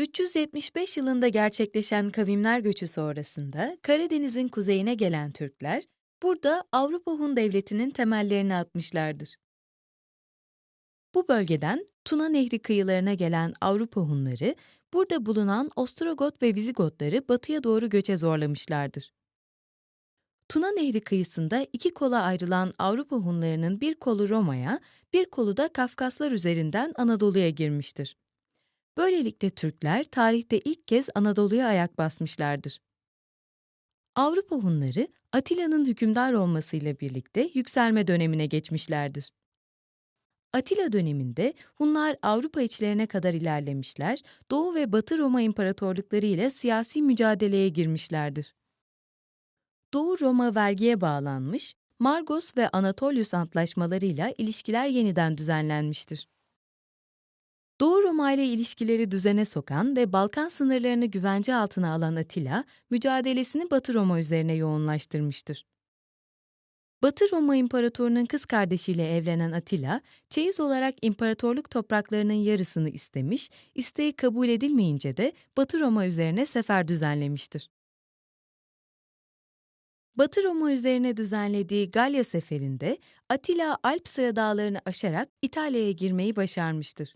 375 yılında gerçekleşen kavimler göçü sonrasında Karadeniz'in kuzeyine gelen Türkler, burada Avrupa Hun Devleti'nin temellerini atmışlardır. Bu bölgeden Tuna Nehri kıyılarına gelen Avrupa Hunları, burada bulunan Ostrogot ve Vizigotları batıya doğru göçe zorlamışlardır. Tuna Nehri kıyısında iki kola ayrılan Avrupa Hunlarının bir kolu Roma'ya, bir kolu da Kafkaslar üzerinden Anadolu'ya girmiştir. Böylelikle Türkler tarihte ilk kez Anadolu'ya ayak basmışlardır. Avrupa Hunları Atilla'nın hükümdar olmasıyla birlikte yükselme dönemine geçmişlerdir. Atilla döneminde Hunlar Avrupa içlerine kadar ilerlemişler, Doğu ve Batı Roma İmparatorlukları ile siyasi mücadeleye girmişlerdir. Doğu Roma vergiye bağlanmış, Margos ve Anatolius antlaşmalarıyla ilişkiler yeniden düzenlenmiştir. Doğu Roma ile ilişkileri düzene sokan ve Balkan sınırlarını güvence altına alan Atilla, mücadelesini Batı Roma üzerine yoğunlaştırmıştır. Batı Roma İmparatoru'nun kız kardeşiyle evlenen Atilla, çeyiz olarak imparatorluk topraklarının yarısını istemiş, isteği kabul edilmeyince de Batı Roma üzerine sefer düzenlemiştir. Batı Roma üzerine düzenlediği Galya seferinde Atilla Alp sıra dağlarını aşarak İtalya'ya girmeyi başarmıştır.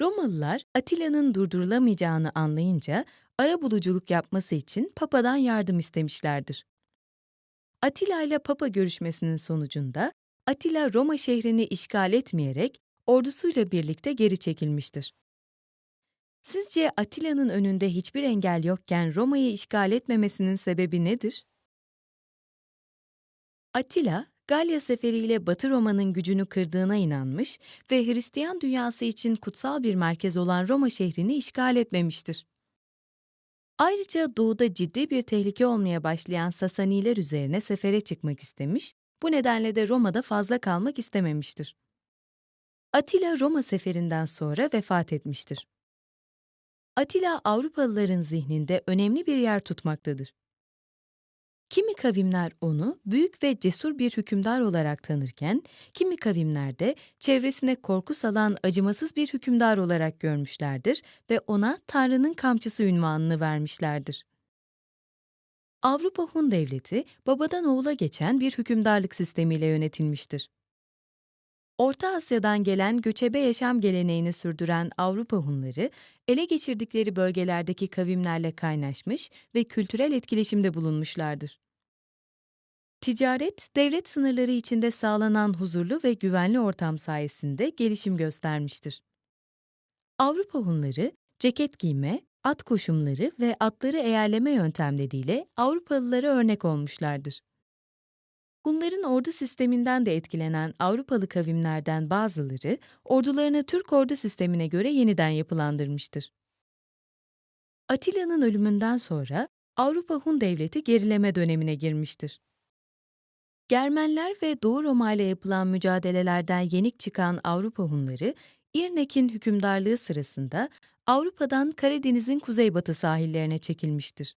Romalılar Atilla'nın durdurulamayacağını anlayınca arabuluculuk yapması için Papa'dan yardım istemişlerdir. Atilla ile Papa görüşmesinin sonucunda Atilla Roma şehrini işgal etmeyerek ordusuyla birlikte geri çekilmiştir. Sizce Atilla'nın önünde hiçbir engel yokken Roma'yı işgal etmemesinin sebebi nedir? Attila, Galya seferiyle Batı Roma'nın gücünü kırdığına inanmış ve Hristiyan dünyası için kutsal bir merkez olan Roma şehrini işgal etmemiştir. Ayrıca doğuda ciddi bir tehlike olmaya başlayan Sasaniler üzerine sefere çıkmak istemiş, bu nedenle de Roma'da fazla kalmak istememiştir. Atilla Roma seferinden sonra vefat etmiştir. Atilla Avrupalıların zihninde önemli bir yer tutmaktadır. Kimi kavimler onu büyük ve cesur bir hükümdar olarak tanırken, kimi kavimler de çevresine korku salan acımasız bir hükümdar olarak görmüşlerdir ve ona Tanrı'nın kamçısı ünvanını vermişlerdir. Avrupa Hun Devleti, babadan oğula geçen bir hükümdarlık sistemiyle yönetilmiştir. Orta Asya'dan gelen göçebe yaşam geleneğini sürdüren Avrupa Hunları, ele geçirdikleri bölgelerdeki kavimlerle kaynaşmış ve kültürel etkileşimde bulunmuşlardır. Ticaret, devlet sınırları içinde sağlanan huzurlu ve güvenli ortam sayesinde gelişim göstermiştir. Avrupa Hunları, ceket giyme, at koşumları ve atları eğerleme yöntemleriyle Avrupalılara örnek olmuşlardır. Hunların ordu sisteminden de etkilenen Avrupalı kavimlerden bazıları, ordularını Türk ordu sistemine göre yeniden yapılandırmıştır. Atilla'nın ölümünden sonra Avrupa Hun Devleti gerileme dönemine girmiştir. Germenler ve Doğu Roma ile yapılan mücadelelerden yenik çıkan Avrupa Hunları, İrnek'in hükümdarlığı sırasında Avrupa'dan Karadeniz'in kuzeybatı sahillerine çekilmiştir.